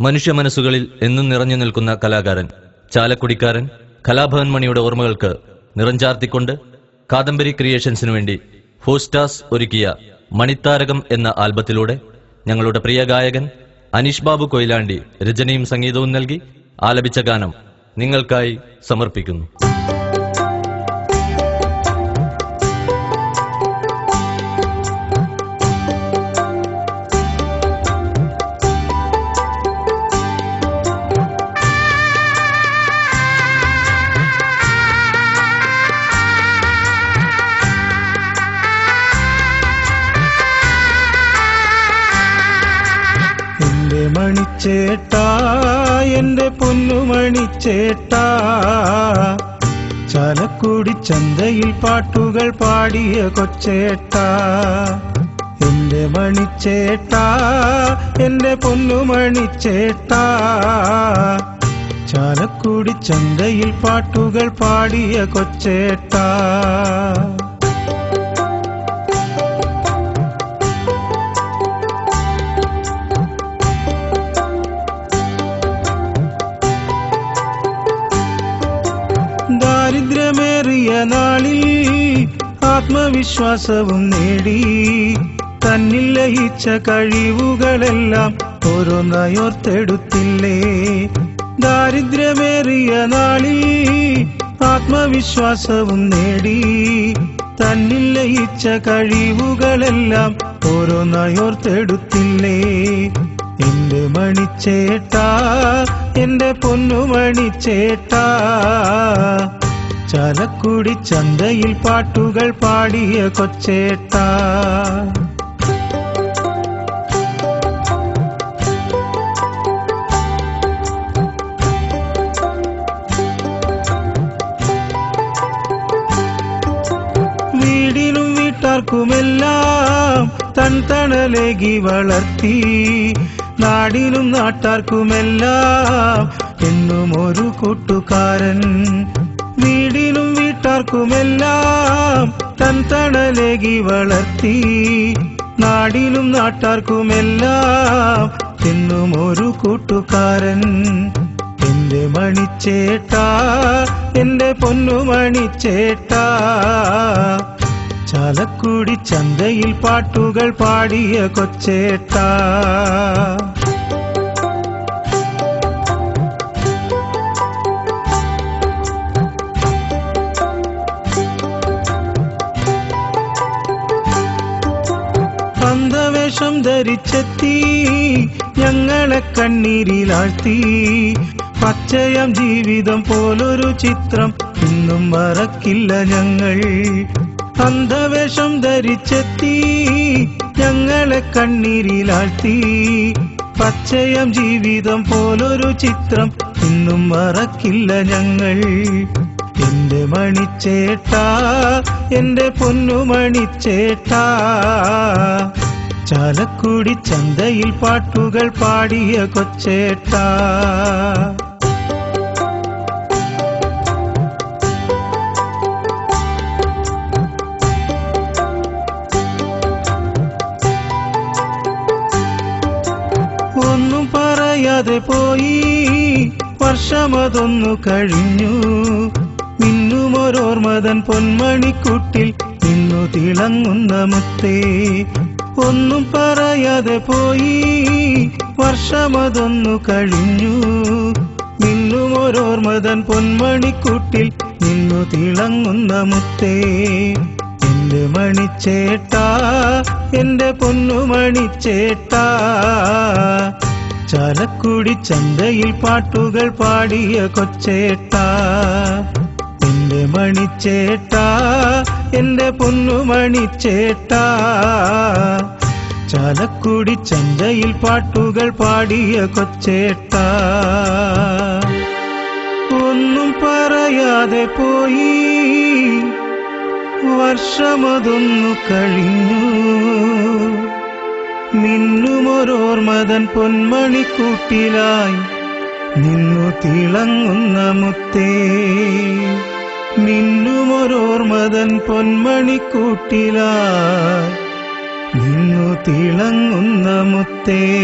മനുഷ്യ മനസ്സുകളിൽ എന്നും നിറഞ്ഞു നിൽക്കുന്ന കലാകാരൻ ചാലക്കുടിക്കാരൻ കലാഭവൻ മണിയുടെ ഓർമ്മകൾക്ക് നിറഞ്ചാർത്തിക്കൊണ്ട് കാദംബരി ക്രിയേഷൻസിനു വേണ്ടി ഫോസ്റ്റാസ് ഒരുക്കിയ മണിത്താരകം എന്ന ആൽബത്തിലൂടെ ഞങ്ങളുടെ പ്രിയ ഗായകൻ അനീഷ് ബാബു കൊയിലാണ്ടി രചനയും സംഗീതവും നൽകി ആലപിച്ച ഗാനം നിങ്ങൾക്കായി സമർപ്പിക്കുന്നു. എന്റെ മണിച്ചേട്ടാ എന്റെ പൊന്നുമണിച്ചേട്ടാ ചാലക്കുടി ചന്തയിൽ പാട്ടുകൾ പാടിയ കൊച്ചേട്ടാ. എന്റെ മണിച്ചേട്ടാ എന്റെ പൊന്നുമണിച്ചേട്ടാ ചാലക്കുടി ചന്തയിൽ പാട്ടുകൾ പാടിയ കൊച്ചേട്ടാ. നാളിൽ ആത്മവിശ്വാസവും നേടി. തന്നിൽ ലയിച്ച കഴിവുകളെല്ലാം ഓരോന്നായോർത്തെടുത്തില്ലേ. ദാരിദ്ര്യമേറിയ നാളിൽ ആത്മവിശ്വാസവും നേടി. തന്നിൽ ലയിച്ച കഴിവുകളെല്ലാം ഓരോന്നായോർത്തെടുത്തില്ലേ. എന്റെ മണിച്ചേട്ടാ എന്റെ പൊന്നുമണിച്ചേട്ടാ. ചാലക്കുടി ചന്തയിൽ പാട്ടുകൾ പാടിയ കൊച്ചേട്ട. വീടിനും വീട്ടാർക്കുമെല്ലാം തൻ തണലേകി വളർത്തി. നാടിനും നാട്ടാർക്കുമെല്ലാം എന്നും ഒരു കൂട്ടുകാരൻ വീടിനും വീട്ടാർക്കുമെല്ലാം തൻ തണലേകി വളർത്തി. നാടിനും നാട്ടാർക്കുമെല്ലാം എന്നും ഒരു കൂട്ടുകാരൻ. എന്റെ മണിച്ചേട്ടാ എന്റെ പൊന്നു മണിച്ചേട്ട. ചാലക്കുടി ചന്തയിൽ പാട്ടുകൾ പാടിയ കൊച്ചേട്ടാ. അന്ധവേഷം ധരിച്ചെത്തി ഞങ്ങളെ കണ്ണീരിലാഴ്ത്തി. പച്ചയം ജീവിതം പോലൊരു ചിത്രം ഇന്നും മറക്കില്ല ഞങ്ങൾ. അന്ധവേഷം ധരിച്ചെത്തി ഞങ്ങളെ കണ്ണീരിലാഴ്ത്തി. പച്ചയം ജീവിതം പോലൊരു ചിത്രം ഇന്നും മറക്കില്ല ഞങ്ങൾ. എന്റെ മണിച്ചേട്ടാ എന്റെ പൊന്നുമണിച്ചേട്ടാ. ചാലക്കുടി ചന്തയിൽ പാട്ടുകൾ പാടിയ കൊച്ചേട്ട. ഒന്നും പറയാതെ പോയി വർഷമതൊന്നു കഴിഞ്ഞു. മിന്നുമൊരോർമതൻ പൊന്മണിക്കുട്ടിൽ നിന്നു തിളങ്ങുന്ന മുത്തേ ഒന്നും പറയാതെ പോയി. വർഷമതൊന്നു കഴിഞ്ഞു. നിന്നും ഓരോർമതൻ പൊന്മണിക്കുട്ടിൽ നിന്നു തിളങ്ങുന്ന മുത്തേ. എന്റെ മണിച്ചേട്ടാ എന്റെ പൊന്നുമണിച്ചേട്ടാ ചാലക്കുടി ചന്തയിൽ പാട്ടുകൾ പാടിയ കൊച്ചേട്ടാ. എന്റെ മണിച്ചേട്ടാ എന്റെ പൊന്നുമണി ചേട്ടാ. ചാലക്കുടി ചന്തയിൽ പാട്ടുകൾ പാടിയ കൊച്ചേട്ട. ഒന്നും പറയാതെ പോയി. വർഷമതൊന്നു കഴിഞ്ഞു. മിന്നുമൊരോർമതൻ പൊന്മണിക്കൂട്ടിലായി നിന്നു തിളങ്ങുന്ന മുത്തേ. നിന്നുമൊരോർമതൻ പൊന്മണിക്കൂട്ടില. നിന്നു തിളങ്ങുന്ന മുത്തേ.